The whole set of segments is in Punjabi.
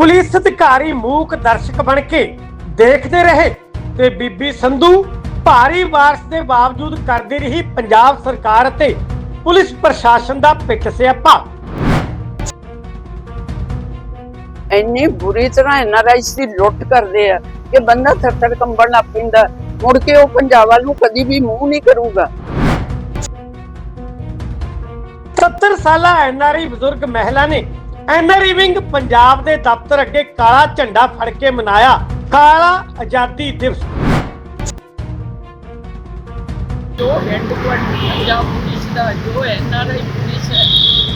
ਪੁਲਿਸ ਅਧਿਕਾਰੀ ਮੂਕ ਦਰਸ਼ਕ ਬਣ ਕੇ ਦੇਖਦੇ ਰਹੇ ਤੇ ਬੀਬੀ ਸੰਧੂ ਭਾਰੀ ਬਾਰਿਸ਼ ਦੇ ਬਾਵਜੂਦ ਕਰਦੀ ਰਹੀ ਪੰਜਾਬ ਸਰਕਾਰ ਅਤੇ ਪੁਲਿਸ ਪ੍ਰਸ਼ਾਸਨ ਦਾ ਪਿੱਟ ਸਿਆਪਾ। ਇੰਨੀ ਬੁਰੀ ਤਰ੍ਹਾਂ ਐਨਆਰਆਈਸ ਦੀ ਲੁੱਟ ਕਰਦੇ ਆ ਕਿ ਬੰਦਾ ਥਰ-ਥਰ ਕੰਬਣ ਲੱਗ ਪੈਂਦਾ। ਮੁੜ ਕੇ ਉਹ ਪੰਜਾਬ ਵੱਲ ਨੂੰ ਕਦੀ ਵੀ ਮੂੰਹ ਨਹੀਂ ਕਰੂਗਾ। 70 ਸਾਲਾ ਐਨਆਰਆਈ ਬਜ਼ੁਰਗ ਮਹਿਲਾ ਨੇ ਐਨਆਰਆਈ ਵਿੰਗ ਪੰਜਾਬ ਦੇ ਦਫ਼ਤਰ ਅੱਗੇ ਕਾਲਾ ਝੰਡਾ ਫੜ ਕੇ ਮਨਾਇਆ ਕਾਲਾ ਆਜ਼ਾਦੀ ਦਿਵਸ ਜੋ ਹੈੱਡਕੁਆਰਟਰ ਪੰਜਾਬ ਪੁਲਿਸ ਦਾ ਜੋ ਐਨਆਰਆਈ ਪੁਲਿਸ ਹੈ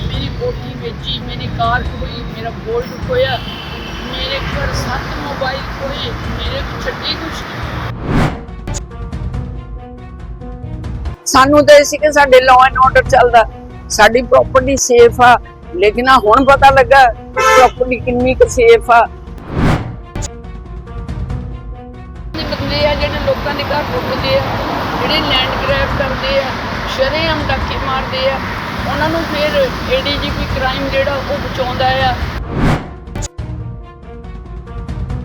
ਮੇਰੀ ਕੋਠੀ ਵੇਚੀ ਮੇਰੀ ਕਾਰ ਖੋਈ ਮੇਰਾ ਗੋਲਡ ਖੋਇਆ ਮੇਰੇ ਘਰ ਸੱਤ ਮੋਬਾਈਲ ਖੋਏ ਮੇਰੇ ਕੋ ਛੱਡੀ ਕੁਛ ਨਹੀਂ। ਸਾਨੂੰ ਤਾਂ ਇਹ ਸੀ ਕਿ ਸਾਡੇ ਲਾਅ ਐਂਡ ਆਰਡਰ ਚੱਲਦਾ ਸਾਡੀ ਪ੍ਰਾਪਰਟੀ ਸੇਫ ਆ ਲੇਕਿਨ ਆ ਹੁਣ ਪਤਾ ਲੱਗਾ ਪ੍ਰਾਪਰਟੀ ਕਿੰਨੀ ਕੁ ਸੇਫ ਆ। ਇਹ ਬੰਦੇ ਆ ਜਿਹੜੇ ਲੋਕਾਂ ਦੇ ਘਰ ਪੁੱਟਦੇ ਆ ਜਿਹੜੇ ਲੈਂਡ ਗ੍ਰੈਬ ਕਰਦੇ ਆ ਸ਼ਰੇਆਮ ਡਾਕੇ ਮਾਰਦੇ ਆ ਉਹਨਾਂ ਨੂੰ ਫਿਰ ਏਡੀਜੀਪੀ ਕ੍ਰਾਈਮ ਜਿਹੜਾ ਉਹ ਬਚਾਉਂਦਾ ਆ।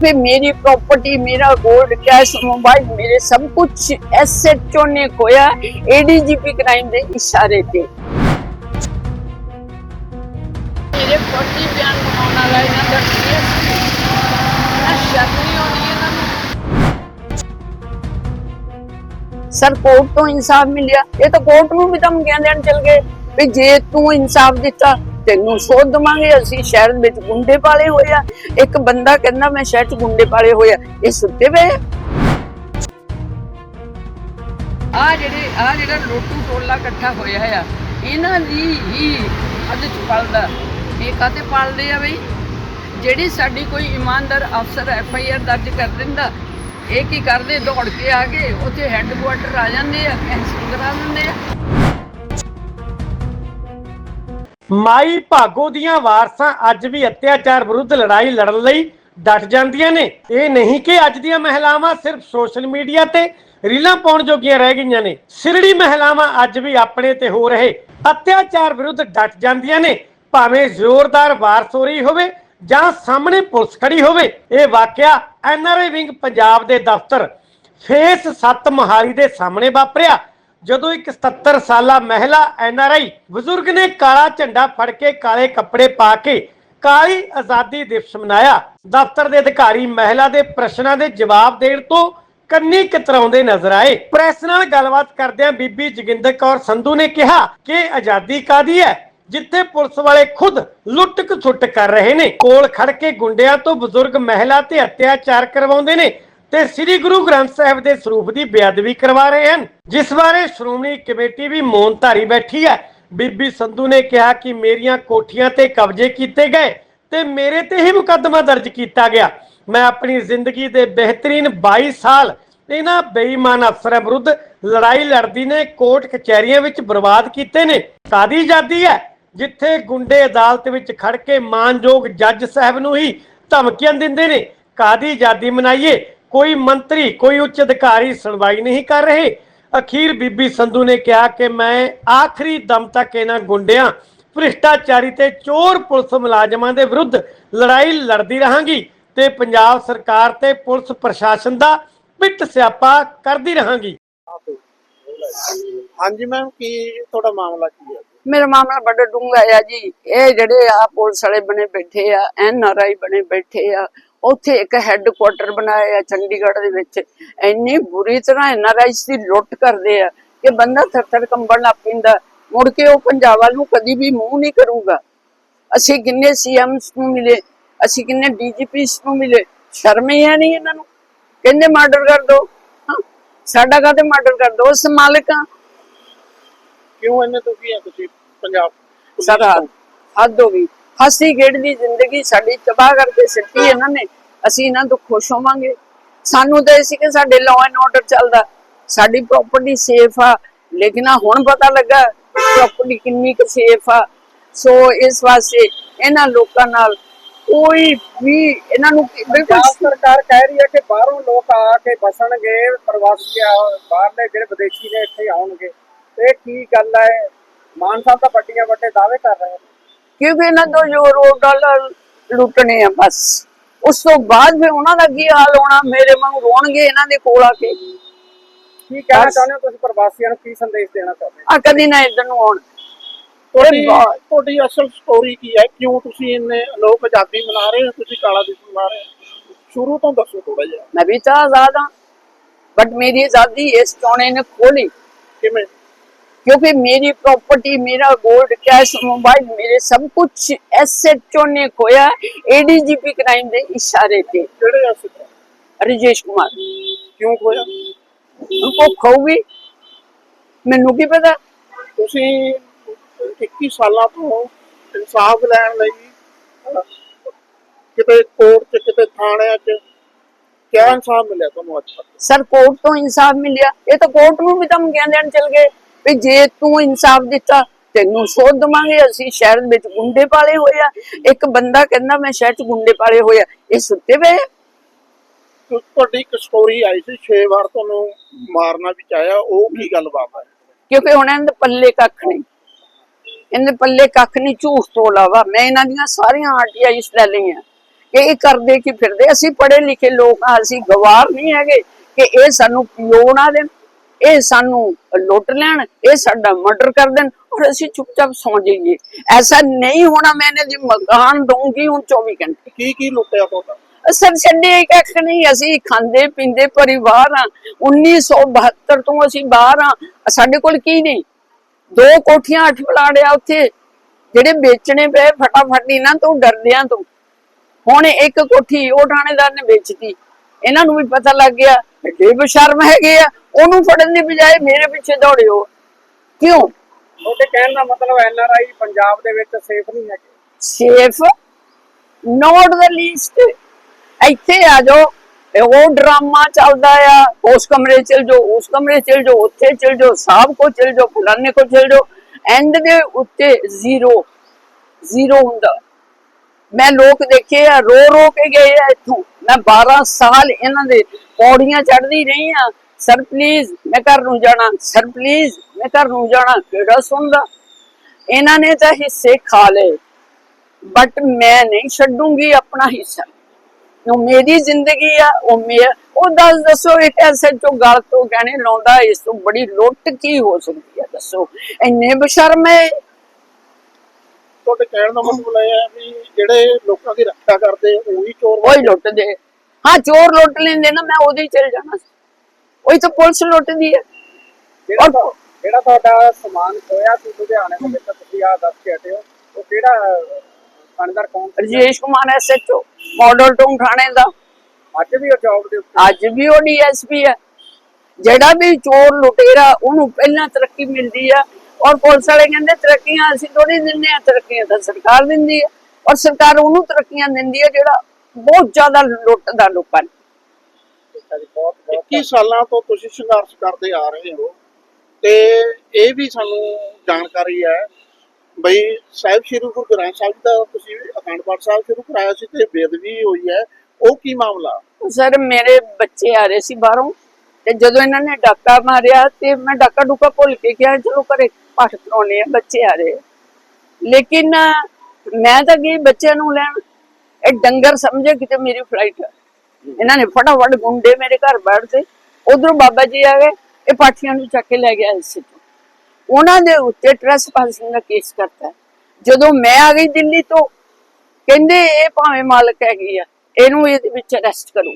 ਫਿਰ ਮੇਰੀ ਪ੍ਰਾਪਰਟੀ ਮੇਰਾ 골ਡ ਕੈਸ਼ ਮੋਬਾਈਲ ਮੇਰੇ ਸਭ ਕੁਝ ਐਸਐਚਓ ਨੇ ਖੋਇਆ ਏਡੀਜੀਪੀ ਕ੍ਰਾਈਮ ਦੇ ਇਸ਼ਾਰੇ ਤੇ ਮੇਰੇ ਫਰਜ਼ੀ ਬਿਆਨ ਬਣਾਉਣ ਵਾਲਾ ਇਹਨਾਂ ਦਾ ਕੇਸ ਨਾ ਸ਼ਰਮ ਨਹੀਂ ਆਉਂਦੀ ਇਹਨਾਂ ਨੂੰ ਸਰ ਕੋਰਟ ਤੋਂ ਇਨਸਾਫ ਮਿਲਿਆ। ਇਹ ਤਾਂ ਕੋਰਟ ਨੂੰ ਵੀ ਧਮਕੀਆਂ ਦੇਣ ਚਲ ਗਏ। ਵੀ ਜੇ ਤੂੰ ਇਨਸਾਫ ਦਿੱਤਾ ਤੈਨੂੰ ਸੋਧ ਦਵਾਂਗੇ। ਅਸੀਂ ਸ਼ਹਿਰ ਵਿੱਚ ਗੁੰਡੇ ਪਾਲੇ ਹੋਏ ਆ। ਇੱਕ ਬੰਦਾ ਕਹਿੰਦਾ ਮੈਂ ਸ਼ਹਿਰ 'ਚ ਗੁੰਡੇ ਪਾਲੇ ਹੋਏ ਆ। ਇਹ ਸੁੱਤੇ ਪਏ ਆ। ਜਿਹੜੇ ਆ ਜਿਹੜਾ ਲੋਟੂ ਟੋਲਾ ਇਕੱਠਾ ਹੋਇਆ ਆ ਇਹਨਾਂ ਦੀ ਹੀ ਅੱਧ ਚ ਪਲਦਾ। ਇਹ ਕਾਤੇ ਪਲਦੇ ਆ ਬਈ? ਜਿਹੜੀ ਸਾਡੀ ਕੋਈ ਇਮਾਨਦਾਰ ਅਫਸਰ ਐਫ ਆਈ ਆਰ ਦਰਜ ਕਰ ਦਿੰਦਾ, ਇਹ ਕੀ ਕਰਦੇ? ਦੌੜ ਕੇ ਆ ਗਏ ਉੱਥੇ ਹੈੱਡਕੁਆਟਰ ਆ ਜਾਂਦੇ ਆ ਕੈਂਸਲ ਕਰਾ ਦਿੰਦੇ ਆ। ਮਾਈ ਭਾਗੋ ਦੀਆਂ ਵਾਰਸਾਂ ਅੱਜ ਵੀ ਅਤਿਆਚਾਰ ਵਿਰੁੱਧ ਲੜਾਈ ਲੜਨ ਲਈ ਡਟ ਜਾਂਦੀਆਂ ਨੇ। ਇਹ ਨਹੀਂ ਕਿ ਅੱਜ ਦੀਆਂ ਮਹਿਲਾਵਾਂ ਸਿਰਫ ਸੋਸ਼ਲ ਮੀਡੀਆ ਤੇ ਰੀਲਾਂ ਪਾਉਣ ਜੋਗੀਆਂ ਰਹਿ ਗਈਆਂ ਨੇ। ਸਿਰੜੀ ਮਹਿਲਾਵਾਂ ਅੱਜ ਵੀ ਆਪਣੇ ਤੇ ਹੋ ਰਹੇ ਅਤਿਆਚਾਰ ਵਿਰੁੱਧ ਡਟ ਜਾਂਦੀਆਂ ਨੇ। ਭਾਵੇਂ ਜ਼ੋਰਦਾਰ ਵਾਰਸੋਰੀ ਹੋਵੇ ਜਾਂ ਸਾਹਮਣੇ ਪੁਲਿਸ ਖੜੀ ਹੋਵੇ, ਇਹ ਵਾਕਿਆ ਐਨਆਰਆਈ ਵਿੰਗ ਪੰਜਾਬ ਦੇ ਦਫ਼ਤਰ ਫੇਸ 7 ਮੋਹਾਲੀ ਦੇ ਸਾਹਮਣੇ ਵਾਪਰਿਆ, ਜਦੋਂ ਇੱਕ 77 ਸਾਲਾ ਮਹਿਲਾ ਐਨਆਰਆਈ ਬਜ਼ੁਰਗ ਨੇ ਕਾਲਾ ਝੰਡਾ ਫੜ ਕੇ ਕਾਲੇ ਕੱਪੜੇ ਪਾ ਕੇ ਕਾਲੀ ਆਜ਼ਾਦੀ ਦਿਵਸ ਮਨਾਇਆ। ਦਫ਼ਤਰ ਦੇ ਅਧਿਕਾਰੀ ਮਹਿਲਾ ਦੇ ਪ੍ਰਸ਼ਨਾਂ ਦੇ ਜਵਾਬ ਦੇਣ ਤੋਂ ਕੰਨੀ ਕਤਰਾਉਂਦੇ ਨਜ਼ਰ ਆਏ। ਪ੍ਰੈਸ ਨਾਲ ਗੱਲਬਾਤ ਕਰਦਿਆਂ ਬੀਬੀ ਜੋਗਿੰਦਰ ਕੌਰ ਸੰਧੂ ਨੇ ਕਿਹਾ ਕਿ ਆਜ਼ਾਦੀ ਕਾਦੀ ਹੈ? ਜਿੱਥੇ ਪੁਲਿਸ ਵਾਲੇ ਖੁਦ ਲੁੱਟ ਖਸੁੱਟ ਕਰ ਰਹੇ ਨੇ। ਕੋਲ ਖੜ ਕੇ ਗੁੰਡਿਆਂ ਤੋਂ ਬਜ਼ੁਰਗ ਮਹਿਲਾ ਤੇ ਅਤਿਆਚਾਰ ਕਰਵਾਉਂਦੇ ਨੇ ਤੇ ਸ੍ਰੀ ਗੁਰੂ ਗ੍ਰੰਥ ਸਾਹਿਬ ਦੇ ਸਰੂਪ ਦੀ ਬੇਅਦਬੀ ਕਰਵਾ ਰਹੇ ਹਨ। ਜਿਸ ਬਾਰੇ ਸ਼੍ਰੋਮਣੀ ਕਮੇਟੀ ਵੀ ਮੌਨ ਧਾਰੀ ਬੈਠੀ ਹੈ। ਬੀਬੀ ਸੰਧੂ ਨੇ ਕਿਹਾ ਕਿ ਮੇਰੀਆਂ ਕੋਠੀਆਂ ਤੇ ਕਬਜ਼ੇ ਕੀਤੇ ਗਏ ਤੇ ਮੇਰੇ ਤੇ ਹੀ ਮੁਕੱਦਮਾ ਦਰਜ ਕੀਤਾ ਗਿਆ। ਮੈਂ ਆਪਣੀ ਜ਼ਿੰਦਗੀ ਦੇ ਬਿਹਤਰੀਨ 22 ਸਾਲ ਇਹਨਾਂ ਬੇਈਮਾਨ ਅਫਸਰਾਂ ਵਿਰੁੱਧ ਲੜਾਈ ਲੜਦੀ ਨੇ, ਕੋਰਟ ਕਚਹਿਰੀਆਂ ਵਿੱਚ ਬਰਬਾਦ ਕੀਤੇ ਨੇ। ਕਾਦੀ ਆਜ਼ਾਦੀ ਹੈ? ਜਿੱਥੇ ਗੁੰਡੇ ਅਦਾਲਤ ਵਿੱਚ ਖੜ ਕੇ ਮਾਨਯੋਗ ਜੱਜ ਸਾਹਿਬ ਨੂੰ ਹੀ ਧਮਕੀਆਂ ਦਿੰਦੇ ਨੇ ਕਾਦੀ ਆਜ਼ਾਦੀ ਮਨਾਈਏ? ਕੋਈ ਮੰਤਰੀ, ਕੋਈ ਉੱਚ ਅਧਿਕਾਰੀ ਸੁਣਵਾਈ ਨਹੀਂ ਕਰ ਰਹੇ। ਅਖੀਰ ਬੀਬੀ ਸੰਧੂ ਨੇ ਕਿਹਾ ਕਿ ਮੈਂ ਆਖਰੀ ਦਮ ਤੱਕ ਇਹਨਾਂ ਗੁੰਡਿਆਂ, ਭ੍ਰਿਸ਼ਟਾਚਾਰੀ ਤੇ ਚੋਰ ਪੁਲਿਸ ਮੁਲਾਜ਼ਮਾਂ ਦੇ ਵਿਰੁੱਧ ਲੜਾਈ ਲੜਦੀ ਰਹਾਂਗੀ ਤੇ ਪੰਜਾਬ ਸਰਕਾਰ ਤੇ ਪੁਲਿਸ ਪ੍ਰਸ਼ਾਸਨ ਦਾ ਪਿੱਟ ਸਿਆਪਾ ਕਰਦੀ ਰਹਾਂਗੀ। ਹਾਂਜੀ ਮੈਮ, ਕੀ ਤੁਹਾਡਾ ਮਾਮਲਾ ਕੀ ਹੈ? ਮੇਰਾ ਮਾਮਲਾ ਬੜਾ ਡੂੰਘਾ ਆ ਜੀ। ਇਹ ਜਿਹੜੇ ਆ ਪੁਲਿਸ ਵਾਲੇ ਬਣੇ ਬੈਠੇ ਆ, ਐਨ ਆਰ ਆਈ ਬਣੇ ਬੈਠੇ ਆ, ਉੱਥੇ ਇੱਕ ਹੈੱਡਕੁਆਟਰ ਬਣਾਇਆ ਚੰਡੀਗੜ੍ਹ ਦੇ ਵਿੱਚ। ਇੰਨੀ ਬੁਰੀ ਤਰ੍ਹਾਂ ਐਨ ਆਰ ਦੀ ਲੁੱਟ ਕਰਦੇ ਆ ਕਿ ਬੰਦਾ ਥਰ-ਥਰ ਕੰਬਣ ਲੱਗ ਪੈਂਦਾ। ਮੁੜ ਕੇ ਉਹ ਪੰਜਾਬ ਵੱਲ ਨੂੰ ਕਦੀ ਵੀ ਮੂੰਹ ਨਹੀਂ ਕਰੂਗਾ। ਅਸੀਂ ਕਿੰਨੇ ਸੀਐਮਸ ਨੂੰ ਮਿਲੇ, ਅਸੀਂ ਕਿੰਨੇ ਡੀਜੀਪੀਸ ਨੂੰ ਮਿਲੇ, ਸ਼ਰਮ ਹੀ ਹੈ ਨਹੀਂ ਇਹਨਾਂ ਨੂੰ। ਕਹਿੰਦੇ ਮਰਡਰ ਕਰ ਦੋ। ਸਾਡਾ ਕਾਤੇ ਮਰਡਰ ਕਰ ਦੋ? ਉਸ ਮਾਲਕ ਆ ਕਿਉਂ ਇੰਨੇ ਦੁਖੀ ਆ ਤੁਸੀਂ ਪੰਜਾਬ? ਸਰ? ਹੱਦ ਹੋ ਗਈ। ਹੱਸੀ ਖੇਡਦੀ ਜ਼ਿੰਦਗੀ ਸਾਡੀ ਤਬਾਹ ਕਰਕੇ ਸਿੱਟੀ ਇਹਨਾਂ ਨੇ ਅਸੀਂ ਇਹਨਾਂ ਤੋਂ ਖੁਸ਼ ਹੋਵਾਂਗੇ। ਸਾਨੂੰ ਤਾਂ ਸੀ ਕਿ ਸਾਡੇ ਲਾਅ ਐਂਡ ਆਰਡਰ ਚੱਲਦਾ। ਸਾਡੀ ਪ੍ਰਾਪਰਟੀ ਸੇਫ ਆ। ਲੇਕਿਨ ਆ ਹੁਣ ਪਤਾ ਲੱਗਾ ਪ੍ਰਾਪਰਟੀ ਕਿੰਨੀ ਕੁ ਸੇਫ ਆ। ਸੋ ਇਸ ਵਾਸਤੇ ਇਹਨਾਂ ਲੋਕਾਂ ਨਾਲ ਕੋਈ ਵੀ ਇਹਨਾਂ ਨੂੰ ਬਿਲਕੁਲ ਸਰਕਾਰ ਕਹਿ ਰਹੀ ਹੈ ਕਿ ਬਾਹਰੋਂ ਲੋਕ ਆ ਕੇ ਬਸਣਗੇ ਪ੍ਰਵਾਸੀ ਆ ਬਾਹਰਲੇ ਜਿਹੜੇ ਵਿਦੇਸ਼ੀ ਨੇ ਇੱਥੇ ਆਉਣਗੇ। ਇਹ ਕੀ ਗੱਲ ਹੈ? ਮਾਨ ਸਾਹਿਬ ਤਾਂ ਵੱਡੀਆਂ ਵੱਡੇ ਦਾਅਵੇ ਕਰ ਰਹੇ ਨੇ। ਕਿਉਂਕਿ ਇਹਨਾਂ ਤੋਂ ਜੋ ਰੋਡ ਡਾਲਰ ਲੁੱਟਣੇ ਆ ਬਸ। ਉਸ ਤੋਂ ਬਾਅਦ ਫਿਰ ਉਹਨਾਂ ਦਾ ਕੀ ਹਾਲ ਹੋਣਾ? ਮੇਰੇ ਵਾਂਗ ਰੋਣਗੇ ਇਹਨਾਂ ਦੇ ਕੋਲ ਆ ਕੇ। ਕੀ ਕਹਿਣਾ। ਚਾਹੁੰਦੇ ਹੋ ਤੁਸੀਂ ਪ੍ਰਵਾਸੀਆਂ ਨੂੰ? ਕੀ ਸੰਦੇਸ਼ ਦੇਣਾ ਚਾਹੁੰਦੇ ਆ ਕਦੀ ਨਾ ਇੱਧਰ ਨੂੰ ਆਉਣ। ਤੁਹਾਡੀ ਅਸਲ ਸਟੋਰੀ ਕੀ ਹੈ? ਕਿਉਂ ਤੁਸੀਂ ਇੰਨੇ ਲੋਕ ਆਜ਼ਾਦੀ ਮਨਾ ਰਹੇ ਹੋ? ਤੁਸੀਂ ਕਾਲਾ ਦਿਵਸ ਮਨਾ ਰਹੇ ਹੋ? ਸ਼ੁਰੂ ਤੋਂ ਦੱਸੋ ਥੋੜਾ ਜਿਹਾ। ਮੈਂ ਵੀ ਤਾਂ ਆਜ਼ਾਦ ਹਾਂ। ਬਟ ਮੇਰੀ ਆਜ਼ਾਦੀ ਇਸ ਚੋਣੇ ਨੇ ਖੋਲੀ। ਕਿਵੇਂ? क्योंकि मेरी प्रॉपर्टी मेरा गोल्ड कैश मोबाइल मेरे सब कुछ एसएचओ ने खोया एडीजीपी क्राइम दे इशारे थे राजेश कुमार। क्यों खोया? उनको ਖਾਊਗੀ ਮੈਨੂੰ ਕੀ ਪਤਾ ਤੁਸੀਂ 21 ਸਾਲਾਂ ਤੋਂ ਇਨਸਾਫ ਲੈਣ ਲਈ ਕਿਤੇ ਕੋਰਟ 'ਚ ਕਿਤੇ ਥਾਣਿਆਂ 'ਚ ਕਿਆ ਇਨਸਾਫ ਮਿਲਿਆ ਤੁਹਾਨੂੰ ਅੱਜ ਸਰ ਕੋਰਟ ਤੋਂ ਇਨਸਾਫ ਮਿਲਿਆ ਇਹ ਤਾਂ ਕੋਰਟ ਨੂੰ ਵੀ ਧਮਕੀਆਂ ਦੇਣ ਚਲ ਗਏ ਵੀ ਜੇ ਤੂੰ ਇਨਸਾਫ ਦਿੱਤਾ ਤੈਨੂੰ ਸੋਧ ਦਵਾਂਗੇ ਅਸੀਂ ਸ਼ਹਿਰ ਵਿੱਚ ਗੁੰਡੇ ਪਾਲੇ ਹੋਏ ਆ। ਇੱਕ ਬੰਦਾ ਕਹਿੰਦਾ ਮੈਂ ਸ਼ਹਿਰ 'ਚ ਗੁੰਡੇ ਪਾਲੇ ਹੋਏ ਆ। ਇਹ ਸੁੱਤੇ ਪਏ ਤੁਹਾਡੀ ਇੱਕ ਸਟੋਰੀ ਆਈ ਸੀ 6 ਵਾਰ ਤੁਹਾਨੂੰ ਮਾਰਨਾ ਵੀ ਚਾਹਿਆ ਉਹ ਕੀ ਗੱਲਬਾਤ ਹੈ? ਕਿਉਂਕਿ ਹੁਣ ਇਹਨਾਂ ਦੇ ਪੱਲੇ ਕੱਖ ਨਹੀਂ। ਇਹਨਾਂ ਦੇ ਪੱਲੇ ਕੱਖ ਨਹੀਂ ਝੂਠ ਤੋਂ ਇਲਾਵਾ ਮੈਂ ਇਹਨਾਂ ਦੀਆਂ ਸਾਰੀਆਂ ਆਰਟੀਆਈਸ ਲੈ ਲਈਆਂ। ਕਿ ਇਹ ਕਰਦੇ ਕੀ ਫਿਰਦੇ? ਅਸੀਂ ਪੜ੍ਹੇ ਲਿਖੇ ਲੋਕ ਆ ਅਸੀਂ ਗਵਾਰ ਨਹੀਂ ਹੈਗੇ ਕਿ ਇਹ ਸਾਨੂੰ ਪਿਓ ਨਾ ਦੇਣ। ਇਹ ਸਾਨੂੰ ਲੁੱਟ ਲੈਣ ਇਹ ਸਾਡਾ ਮਰਡਰ ਕਰ ਦੇਣ ਔਰ ਅਸੀਂ ਚੁੱਪਚਾਪ ਸੌਂ ਜਾਈਏ। ਐਸਾ ਨਹੀਂ ਹੋਣਾ ਮੈਂ ਇਹਨਾਂ ਦੀ ਮਕਾਨ ਦਊਂਗੀ ਹੁਣ 24 ਘੰਟੇ। ਕੀ ਕੀ ਲੁੱਟਿਆ ਤੁਹਾਡਾ? ਸਰ ਛੱਡੇ ਕੱਖ ਨਹੀਂ ਅਸੀਂ ਖਾਂਦੇ ਪੀਂਦੇ ਪਰਿਵਾਰ ਆ 1972 ਤੋਂ ਅਸੀਂ ਬਾਹਰ ਆ ਸਾਡੇ ਕੋਲ ਕੀ ਨਹੀਂ? ਦੋ ਕੋਠੀਆਂ ਅੱਠ ਪਲਾੜਿਆ ਉੱਥੇ। ਜਿਹੜੇ ਵੇਚਣੇ ਪਏ ਫਟਾਫਟ ਇਹਨਾਂ ਤੋਂ ਡਰਦਿਆਂ ਤੋਂ। ਹੁਣ ਇੱਕ ਕੋਠੀ ਉਹ ਥਾਣੇਦਾਰ ਨੇ ਵੇਚਤੀ। ਇਹਨਾਂ ਨੂੰ ਵੀ ਪਤਾ ਲੱਗ ਗਿਆ ਏਡੇ ਬਸ਼ਰਮ ਹੈਗੇ ਆ। ਉਹਨੂੰ ਫੜਨ ਦੀ ਬਜਾਏ ਮੇਰੇ ਪਿੱਛੇ ਦੌੜਿਓ। ਕਿਉਂ? ਤੁਹਾਡੇ ਕਹਿਣ ਦਾ ਮਤਲਬ ਐਨਆਰਆਈ ਪੰਜਾਬ ਦੇ ਵਿੱਚ ਸੇਫ ਨਹੀਂ ਹੈਗੇ। ਸੇਫ ਨੋਟ ਦ ਲੀਸਟ ਇੱਥੇ ਆ ਜਾਓ ਉਹ ਡਰਾਮਾ ਚੱਲਦਾ ਆ ਉਸ ਕਮਰੇ ਚਲ ਜਾਓ ਉਸ ਕਮਰੇ ਚਲ ਜਾਓ ਉੱਥੇ ਚਲ ਜਾਓ ਸਾਹਿਬ ਕੋ ਚਲ ਜਾਓ ਫਲਾਣੇ ਕੋ ਚਲ ਜਾਓ। ਐਂਡ ਦੇ ਉੱਤੇ ਜ਼ੀਰੋ ਜ਼ੀਰੋ ਹੁੰਦਾ। ਮੈਂ ਲੋਕ ਦੇਖੇ ਆ ਰੋ ਰੋ ਕੇ ਗਏ ਆ ਇੱਥੋਂ। ਮੈਂ 12 ਸਾਲ ਇਹਨਾਂ ਦੇ ਪੌੜੀਆਂ ਚੜ੍ਹਦੀ ਰਹੀ ਆ ਸਰ ਪਲੀਜ਼ ਮੈਂ ਘਰ ਨੂੰ ਜਾਣਾ। ਸਰ ਪਲੀਜ਼ ਮੈਂ ਘਰ ਨੂੰ ਜਾਣਾ। ਕਿਹੜਾ ਸੁਣਦਾ? ਇਹਨਾਂ ਨੇ ਤਾਂ ਹਿੱਸੇ ਖਾ ਲਏ। ਬਟ ਮੈਂ ਨਹੀਂ ਛੱਡੂੰਗੀ ਆਪਣਾ ਹਿੱਸਾ। ਉਹ ਮੇਰੀ ਜ਼ਿੰਦਗੀ ਆ ਉਹ ਮੇਰਾ ਉਹ ਦੱਸ ਦੱਸੋ ਇੱਕ ਐਸੇ ਚੋਂ ਗਲ ਤੋਂ ਗਹਿਣੇ ਲਾਉਂਦਾ ਇਸ ਤੋਂ ਬੜੀ ਲੁੱਟ ਕੀ ਹੋ ਸਕਦੀ ਹੈ ਦੱਸੋ। ਇੰਨੇ ਬਸ਼ਰਮ ਹੈ। ਤੁਹਾਡੇ ਕਹਿਣ ਦਾ ਮਤਲਬ ਇਹ ਹੈ ਵੀ ਜਿਹੜੇ ਲੋਕਾਂ ਦੀ ਰੱਖਿਆ ਕਰਦੇ ਉਹੀ ਚੋਰ ਉਹੀ ਲੁੱਟਦੇ। ਹਾਂ ਚੋਰ ਲੁੱਟ ਲੈਂਦੇ ਨਾ ਮੈਂ ਉਹਦੇ ਹੀ ਚਲ ਜਾਣਾ ਉਹੀ ਤਾਂ ਪੁਲਿਸ ਲੁੱਟਦੀ ਹੈ। ਤੁਹਾ- ਜਿਹੜਾ ਤੁਹਾਡਾ ਸਮਾਨ ਖੋਇਆ ਸੀ ਲੁਧਿਆਣੇ ਦੇ ਵਿੱਚ ਤੁਸੀਂ ਆ ਦੱਸ ਕੇ ਹਟੇ ਹੋ? ਉਹ ਕਿਹੜਾ ਥਾਣੇਦਾਰ ਕੌਣ ਸੀ? Rajesh Kumar SHO Model Town ਥਾਣੇ ਦਾ। ਅੱਜ ਵੀ ਉਹ ਜੌਬ ਦੇ ਉੱਤੇ ਅੱਜ ਵੀ ਉਹ ਡੀਐਸਪੀ ਹੈ। ਜਿਹੜਾ ਵੀ ਚੋਰ ਲੁਟੇਰਾ ਉਹਨੂੰ ਪਹਿਲਾਂ ਤਰੱਕੀ ਮਿਲਦੀ ਆ। ਔਰ ਪੁਲਿਸ ਵਾਲੇ ਕਹਿੰਦੇ ਤਰੱਕੀਆਂ ਅਸੀਂ ਥੋੜੀ ਦਿੰਦੇ ਆ ਤਰੱਕੀਆਂ ਤਾਂ ਸਰਕਾਰ ਦਿੰਦੀ ਹੈ। ਔਰ ਸਰਕਾਰ ਉਹਨੂੰ ਤਰੱਕੀਆਂ ਦਿੰਦੀ ਹੈ ਜਿਹੜਾ ਬਹੁਤ ਜ਼ਿਆਦਾ ਲੁੱਟਦਾ ਲੋਕਾਂ ਨੂੰ ਠੀਕ ਹੈ ਜੀ, ਬਹੁਤ ਬਹੁਤ 21 ਸਾਲਾਂ ਤੋਂ ਤੁਸੀਂ ਸੰਘਰਸ਼ ਕਰਦੇ ਆ ਰਹੇ ਹੋ ਤੇ ਇਹ ਵੀ ਸਾਨੂੰ ਜਾਣਕਾਰੀ ਹੈ। ਬਈ ਸਾਹਿਬ ਸ਼੍ਰੀ ਗੁਰੂ ਗ੍ਰੰਥ ਸਾਹਿਬ ਦਾ ਤੁਸੀਂ ਅਖੰਡ ਪਾਠ ਸਾਹਿਬ ਸ਼ੁਰੂ ਕਰਾਇਆ ਸੀ ਤੇ ਬੇਦਬੀ ਹੋਈ ਹੈ। ਉਹ ਕੀ ਮਾਮਲਾ? ਸਰ, ਮੇਰੇ ਬੱਚੇ ਆ ਰਹੇ ਸੀ ਬਾਹਰੋਂ ਤੇ ਜਦੋਂ ਇਹਨਾਂ ਨੇ ਡਾਕਾ ਮਾਰਿਆ ਤੇ ਮੈਂ ਡਾਕਾ ਡੁਕਾ ਭੁੱਲ ਕੇ ਕਿਹਾ ਚਲੋ ਘਰੇ ਪਾਠ ਕਰਾਉਣੇ ਆ, ਬੱਚੇ ਆ ਰਹੇ। ਲੇਕਿਨ ਮੈਂ ਤਾਂ ਗਈ ਬੱਚਿਆਂ ਨੂੰ ਲੈਣ। ਇਹ ਡੰਗਰ ਸਮਝੇ ਕਿਤੇ ਮੇਰੀ ਫਲਾਈਟ ਇਹਨਾਂ ਨੇ ਫਟਾਫਟ ਗੁੰਡੇ ਮੇਰੇ ਘਰ ਬੈਠਦੇ ਉਧਰੋਂ ਬਾਬਾ ਜੀ ਆ ਗਏ ਇਹ ਪਾਠੀਆਂ ਨੂੰ ਚੱਕ ਕੇ ਲੈ ਗਿਆ ਇਸ ਤੋਂ। ਉਹਨਾਂ ਦੇ ਉੱਤੇ ਟ੍ਰੈਸਪਾਸਿੰਗ ਦਾ ਕੇਸ ਕਰਤਾ ਜਦੋਂ ਮੈਂ ਆ ਗਈ ਦਿੱਲੀ ਤੋਂ ਕਹਿੰਦੇ ਇਹ ਭਾਵੇਂ ਮਾਲਕ ਹੈਗੀ ਆ ਇਹਨੂੰ ਇਹਦੇ ਵਿੱਚ ਅਰੈਸਟ ਕਰੋ।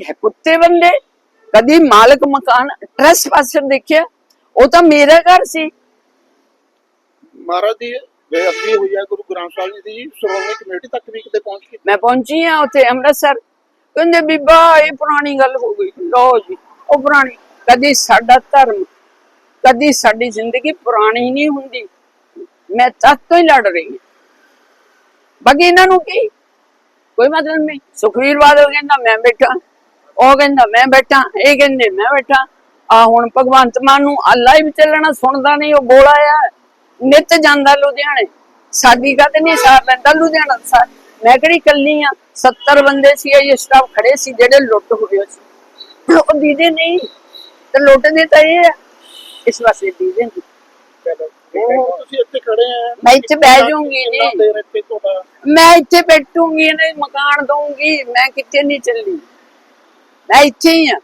ਇਹ ਕੁੱਤੇ ਬੰਦੇ ਕਦੀ ਮਾਲਕ ਮਕਾਨ ਟ੍ਰੈਸਪਾਸਰ ਦੇਖਿਆ ਉਹ ਤਾਂ ਮੇਰਾ ਘਰ ਸੀ। ਮਹਾਰਾਜ ਦੀ ਬੇਅਦਬੀ ਹੋਈ ਹੈ ਗੁਰੂ ਗ੍ਰੰਥ ਸਾਹਿਬ ਜੀ ਦੀ ਸ਼੍ਰੋਮਣੀ ਕਮੇਟੀ ਤੱਕ ਵੀ ਕਿਤੇ ਪਹੁੰਚ ਗਈ? ਮੈਂ ਪਹੁੰਚੀ ਆ ਉੱਥੇ ਅੰਮ੍ਰਿਤਸਰ। ਕਹਿੰਦੇ ਬੀਬਾ ਇਹ ਪੁਰਾਣੀ ਗੱਲ ਹੋ ਗਈ। ਲਓ ਜੀ, ਉਹ ਪੁਰਾਣੀ। ਕਦੀ ਸਾਡਾ ਧਰਮ, ਕਦੀ ਸਾਡੀ ਜ਼ਿੰਦਗੀ ਪੁਰਾਣੀ ਨਹੀਂ ਹੁੰਦੀ। ਮੈਂ ਤਦ ਤੋਂ ਹੀ ਲੜ ਰਹੀ ਹਾਂ। ਬਾਕੀ ਇਹਨਾਂ ਨੂੰ ਕੀ? ਕੋਈ ਮਤਲਬ ਨਹੀਂ। ਸੁਖਵੀਰ ਬਾਦਲ ਕਹਿੰਦਾ, ਮੈਂ ਬੈਠਾ। ਉਹ ਕਹਿੰਦਾ, ਮੈਂ ਬੈਠਾ। ਇਹ ਕਹਿੰਦੇ, ਮੈਂ ਬੈਠਾ। ਆ ਹੁਣ ਭਗਵੰਤ ਮਾਨ ਨੂੰ ਅੱਲਾ ਹੀ ਚੱਲਣਾ ਸੁਣਦਾ ਨਹੀਂ, ਉਹ ਬੋਲਾ ਆ। ਨਿਤ ਜਾਂਦਾ ਲੁਧਿਆਣੇ। ਸਾਡੀ ਗੱਲ ਨਹੀਂ ਸਾਰ ਲੈਂਦਾ ਲੁਧਿਆਣਾ ਸਾਰ। ਮੈਂ ਕਿਹੜੀ ਕੱਲੀ ਆ? 70 ਬੰਦੇ ਸੀ ਇਹ ਸਟਾਫ ਖੜੇ ਸੀ ਜਿਹੜੇ ਲੁੱਟ ਹੋ ਗਏ ਸੀ। ਉਹ ਦੀਦੇ ਨਹੀਂ ਤੇ ਲੁੱਟਦੇ ਤਾਂ ਇਹ ਆ। ਇਸ ਵਾਸਤੇ ਦੀਦੇ ਨਹੀਂ। ਚਲੋ ਹੁਣ ਹੁਣ ਤੁਸੀਂ ਇੱਥੇ ਖੜੇ ਆ। ਮੈਂ ਇੱਥੇ ਬਹਿ ਜਾਊਂਗੀ ਜੀ। ਮੈਂ ਇੱਥੇ ਬੈਠੂੰਗੀ ਇਹਨੇ ਮਕਾਨ ਦਊਂਗੀ ਮੈਂ ਕਿੱਥੇ ਨਹੀਂ ਚੱਲੀ। ਮੈਂ ਇੱਥੇ ਹੀ ਆ।